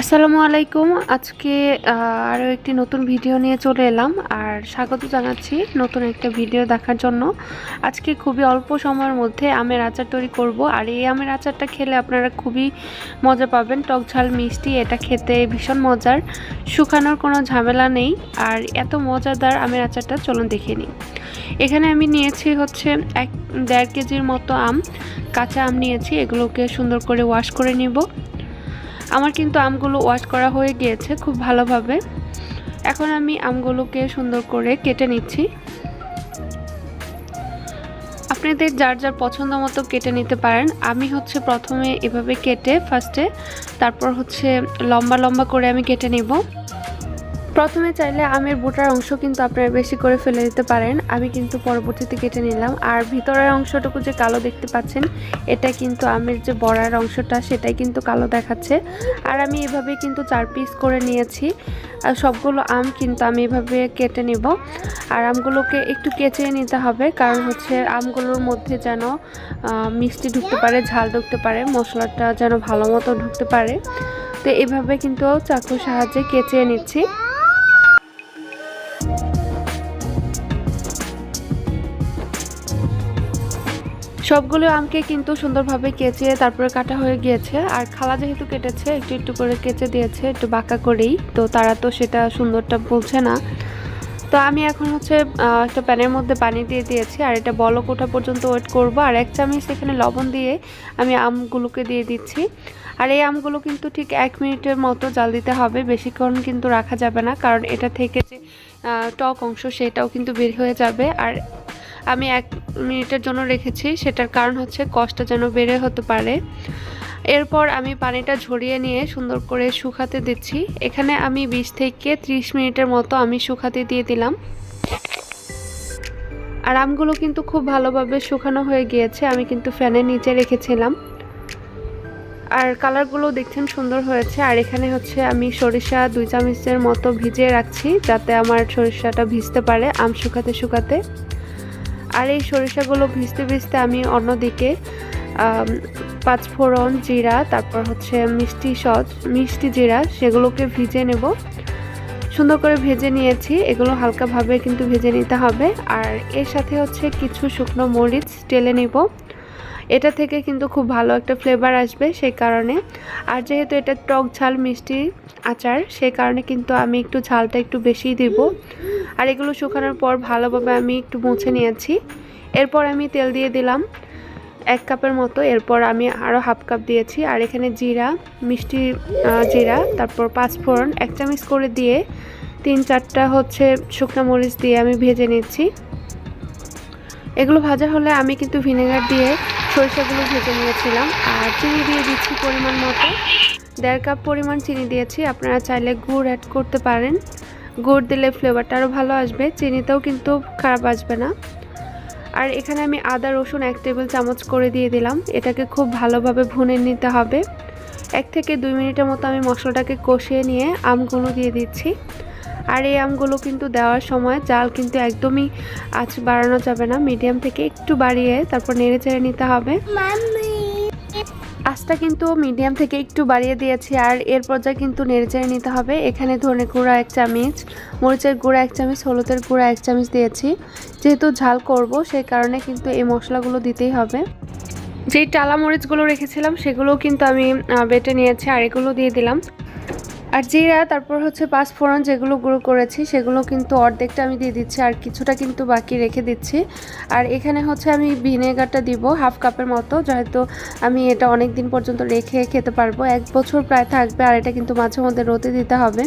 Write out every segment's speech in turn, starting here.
আসসালামু আলাইকুম। আজকে আরও একটি নতুন ভিডিও নিয়ে চলে এলাম আর স্বাগত জানাচ্ছি নতুন একটা ভিডিও দেখার জন্য। আজকে খুবই অল্প সময়ের মধ্যে আমের আচার তৈরি করব আর এই আমের আচারটা খেলে আপনারা খুবই মজা পাবেন। টক ঝাল, মিষ্টি, এটা খেতে ভীষণ মজার। শুকানোর কোনো ঝামেলা নেই আর এত মজাদার আমের আচারটা চলুন দেখে নিই। এখানে আমি নিয়েছি হচ্ছে এক, দেড় কেজির মতো আম। কাঁচা আম নিয়েছি, এগুলোকে সুন্দর করে ওয়াশ করে নিব। আমার কিন্তু আমগুলো ওয়াশ করা হয়ে গিয়েছে খুব ভালোভাবে। এখন আমি আমগুলোকে সুন্দর করে কেটে নিচ্ছি। আপনাদের যার যার পছন্দ মতো কেটে নিতে পারেন। আমি হচ্ছে প্রথমে এভাবে কেটে ফার্স্টে তারপর হচ্ছে লম্বা লম্বা করে আমি কেটে নিব। প্রথমে চাইলে আমের বোটার অংশ কিন্তু আপনারা বেশি করে ফেলে দিতে পারেন। আমি কিন্তু পরবর্তীতে কেটে নিলাম। আর ভিতরের অংশটুকু যে কালো দেখতে পাচ্ছেন, এটা কিন্তু আমের যে বড়ার অংশটা, সেটাই কিন্তু কালো দেখাচ্ছে। আর আমি এভাবে কিন্তু চার পিস করে নিয়েছি। আর সবগুলো আম কিন্তু আমি এভাবে কেটে নেব। আর আমগুলোকে একটু কেচে নিতে হবে, কারণ হচ্ছে আমগুলোর মধ্যে যেন মিষ্টি ঢুকতে পারে, ঝাল ঢুকতে পারে, মশলাটা যেন ভালো মতো ঢুকতে পারে। তো এভাবে কিন্তু চাকুর সাহায্যে কেচে নিচ্ছি। সবগুলো আমকে কিন্তু সুন্দরভাবে কেচে তারপরে কাটা হয়ে গিয়েছে। আর খালা যেহেতু কেটেছে, একটু একটু করে কেচে দিয়েছে, একটু বাঁকা করেই। তো তারা তো সেটা সুন্দরটা বলছে না। তো আমি এখন হচ্ছে একটা প্যানের মধ্যে পানি দিয়ে দিয়েছি। আর এটা বলক ওঠা পর্যন্ত ওয়েট করব। আর এক চামচ এখানে লবণ দিয়ে আমি আমগুলোকে দিয়ে দিচ্ছি। আর এই আমগুলো কিন্তু ঠিক এক মিনিটের মতো জাল দিতে হবে। বেশিক্ষণ কিন্তু রাখা যাবে না। কারণ এটা থেকে যে টক অংশ, সেটাও কিন্তু বের হয়ে যাবে। আর আমি এক মিনিটের জন্য রেখেছি, সেটার কারণ হচ্ছে কষ্টটা যেন বেড়ে হতে পারে। এরপর আমি পানিটা ঝরিয়ে নিয়ে সুন্দর করে শুকাতে দিচ্ছি। এখানে আমি বিশ থেকে ত্রিশ মিনিটের মতো আমি শুকাতে দিয়ে দিলাম। আর আমগুলো কিন্তু খুব ভালোভাবে শুকানো হয়ে গিয়েছে, আমি কিন্তু ফ্যানের নিচে রেখেছিলাম। আর কালারগুলো দেখছেন সুন্দর হয়েছে। আর এখানে হচ্ছে আমি সরিষা দুই চামচের মতো ভিজিয়ে রাখছি, যাতে আমার সরিষাটা ভিজতে পারে আম শুকাতে শুকাতে। আর এই সরিষাগুলো ভিজতে ভিজতে আমি অন্যদিকে পাঁচফোড়ন জিরা, তারপর হচ্ছে মিষ্টি সজ মিষ্টি জিরা, সেগুলোকে ভিজে নেব। সুন্দর করে ভেজে নিয়েছি, এগুলো হালকাভাবে কিন্তু ভেজে নিতে হবে। আর এর সাথে হচ্ছে কিছু শুকনো মরিচ টেলে নিব। এটা থেকে কিন্তু খুব ভালো একটা ফ্লেভার আসবে সেই কারণে। আর যেহেতু এটা টক ঝাল মিষ্টি আচার, সেই কারণে কিন্তু আমি একটু ঝালটা একটু বেশিই দিব। আর এগুলো শুকানোর পর ভালোভাবে আমি একটু মুছে নিয়েছি। এরপর আমি তেল দিয়ে দিলাম এক কাপের মতো। এরপর আমি আরও হাফ কাপ দিয়েছি। আর এখানে জিরা, মিষ্টি জিরা, তারপর পাঁচফোড়ন, এক চামচ করে দিয়ে তিন চারটা হচ্ছে শুকনো মরিচ দিয়ে আমি ভেজে নিচ্ছি। এগুলো ভাজা হলে আমি কিন্তু ভিনেগার দিয়ে সরিষাগুলো ভেজে নিয়েছিলাম আর চিনি দিয়ে দিচ্ছি পরিমাণ মতো। দেড় কাপ পরিমাণ চিনি দিয়েছি, আপনারা চাইলে গুড় অ্যাড করতে পারেন। গুড় দিলে ফ্লেভারটা আরও ভালো আসবে, চিনিতেও কিন্তু খারাপ আসবে না। আর এখানে আমি আদা, রসুন এক টেবিল চামচ করে দিয়ে দিলাম, এটাকে খুব ভালোভাবে ভুনে নিতে হবে। এক থেকে দুই মিনিটের মতো আমি মশলাটাকে কষিয়ে নিয়ে আমগুলো দিয়ে দিচ্ছি। আর এই আমগুলো কিন্তু দেওয়ার সময় জাল কিন্তু একদমই আঁচ বাড়ানো যাবে না। মিডিয়াম থেকে একটু বাড়িয়ে তারপর নেড়ে চেড়ে নিতে হবে। আঁচটা কিন্তু মিডিয়াম থেকে একটু বাড়িয়ে দিয়েছি আর এর পর্যায়ে কিন্তু নেড়েচেড়ে নিতে হবে। এখানে ধনে গুঁড়া এক চামচ মরিচের গুঁড়া এক চামচ হলুদের গুঁড়া এক চামচ দিয়েছি। যেহেতু ঝাল করব সেই কারণে কিন্তু এই মশলাগুলো দিতেই হবে। যেই টালা মরিচগুলো রেখেছিলাম সেগুলোও কিন্তু আমি বেটে নিয়েছি আর এগুলো দিয়ে দিলাম। আর জিরা, তারপর হচ্ছে পাঁচ ফোড়ন যেগুলো গুঁড়ো করেছি, সেগুলো কিন্তু অর্ধেকটা আমি দিয়ে দিচ্ছি আর কিছুটা কিন্তু বাকি রেখে দিচ্ছি। আর এখানে হচ্ছে আমি ভিনেগারটা দিব হাফ কাপের মতো, যেহেতু আমি এটা অনেক দিন পর্যন্ত রেখে খেতে পারব। এক বছর প্রায় থাকবে আর এটা কিন্তু মাঝে মধ্যে রোদে দিতে হবে।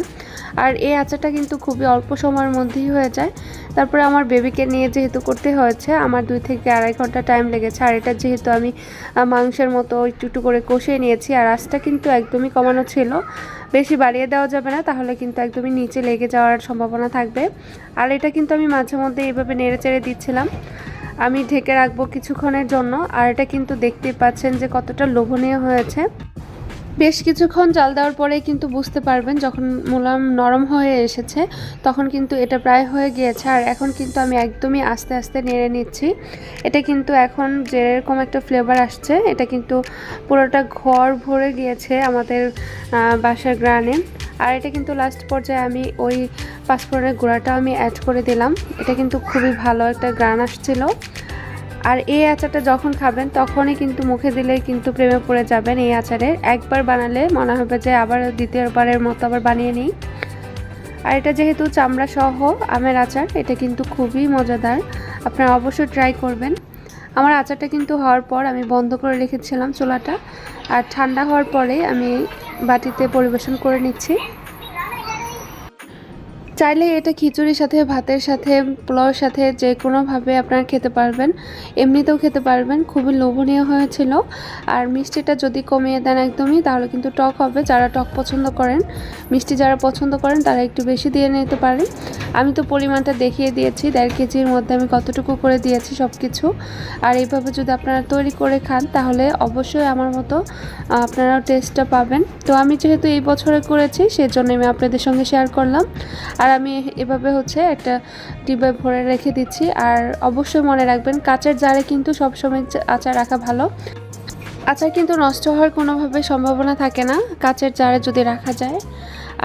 আর এই আচারটা কিন্তু খুবই অল্প সময়ের মধ্যেই হয়ে যায়। তারপরে আমার বেবিকে নিয়ে যেহেতু করতে হয়েছে, আমার দুই থেকে আড়াই ঘণ্টা টাইম লেগেছে। আর এটা যেহেতু আমি মাংসের মতো একটু একটু করে কষিয়ে নিয়েছি, আর আঁচটা কিন্তু একদমই কমানো ছিল। বেশি বাড়িয়ে দেওয়া যাবে না, তাহলে কিন্তু একদমই নিচে লেগে যাওয়ার সম্ভাবনা থাকবে। আর এটা কিন্তু আমি মাঝে মধ্যে এইভাবে নেড়ে চেড়ে দিচ্ছিলাম। আমি ঢেকে রাখব কিছুক্ষণের জন্য। আর এটা কিন্তু দেখতেই পাচ্ছেন যে কতটা লোভনীয় হয়েছে। বেশ কিছুক্ষণ জাল দেওয়ার পরে কিন্তু বুঝতে পারবেন, যখন মোলাম নরম হয়ে এসেছে, তখন কিন্তু এটা প্রায় হয়ে গিয়েছে। আর এখন কিন্তু আমি একদমই আস্তে আস্তে নেড়ে নিচ্ছি। এটা কিন্তু এখন যেরকম একটা ফ্লেভার আসছে, এটা কিন্তু পুরোটা ঘর ভরে গিয়েছে আমাদের বাসার গ্রানে। আর এটা কিন্তু লাস্ট পর্যায়ে আমি ওই পাঁচফোড়নের গুঁড়াটা আমি অ্যাড করে দিলাম। এটা কিন্তু খুবই ভালো একটা গ্রান আসছিল। আর এই আচারটা যখন খাবেন, তখনই কিন্তু মুখে দিলে কিন্তু প্রেমে পড়ে যাবেন এই আচারের একবার বানালে মনে হবে যে আবার দ্বিতীয়বারের মতো আবার বানিয়ে নিই। আর এটা যেহেতু চামড়া সহ আমের আচার, এটা কিন্তু খুবই মজাদার। আপনারা অবশ্যই ট্রাই করবেন। আমার আচারটা কিন্তু হওয়ার পর আমি বন্ধ করে রেখেছিলাম চুলাটা। আর ঠান্ডা হওয়ার পরে আমি বাটিতে পরিবেশন করে নিচ্ছি। চাইলে এটা খিচুড়ির সাথে, ভাতের সাথে পোলাওর সাথে যে কোনোভাবে আপনারা খেতে পারবেন। এমনিতেও খেতে পারবেন, খুবই লোভনীয় হয়েছিল। আর মিষ্টিটা যদি কমিয়ে দেন একদমই, তাহলে কিন্তু টক হবে। যারা টক পছন্দ করেন, মিষ্টি যারা পছন্দ করেন, তারা একটু বেশি দিয়ে নিতে পারেন। আমি তো পরিমাণটা দেখিয়ে দিয়েছি, দেড় কেজির মধ্যে আমি কতটুকু করে দিয়েছি সব কিছু আর এইভাবে যদি আপনারা তৈরি করে খান, তাহলে অবশ্যই আমার মতো আপনারাও টেস্টটা পাবেন। তো আমি যেহেতু এই বছরে করেছি সেজন্য আমি আপনাদের সঙ্গে শেয়ার করলাম। আর আমি এভাবে হচ্ছে একটা ডিব্বায় ভরে রেখে দিচ্ছি। আর অবশ্যই মনে রাখবেন, কাঁচের জারে কিন্তু সবসময় আচার রাখা ভালো। আচার কিন্তু নষ্ট হওয়ার কোনোভাবে সম্ভাবনা থাকে না, কাঁচের জারে যদি রাখা যায়।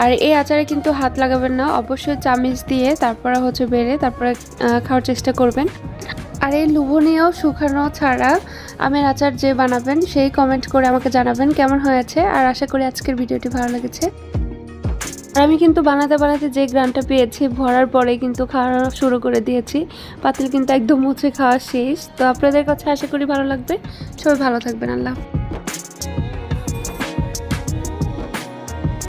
আর এই আচারে কিন্তু হাত লাগাবেন না, অবশ্যই চামিচ দিয়ে তারপরে হচ্ছে বেড়ে তারপরে খাওয়ার চেষ্টা করবেন। আর এই লোভনীয় শুকানো ছাড়া আমের আচার যে বানাবেন, সেই কমেন্ট করে আমাকে জানাবেন কেমন হয়েছে। আর আশা করি আজকের ভিডিওটি ভালো লেগেছে। আর আমি কিন্তু বানাতে বানাতে যে গ্রানটা পেয়েছি, ভরার পরে কিন্তু খাওয়া শুরু করে দিয়েছি। পাতিল কিন্তু একদম মুছে খাওয়া শেষ। তো আপনাদের কাছে আশা করি ভালো লাগবে। সবাই ভালো থাকবেন। আল্লাহ।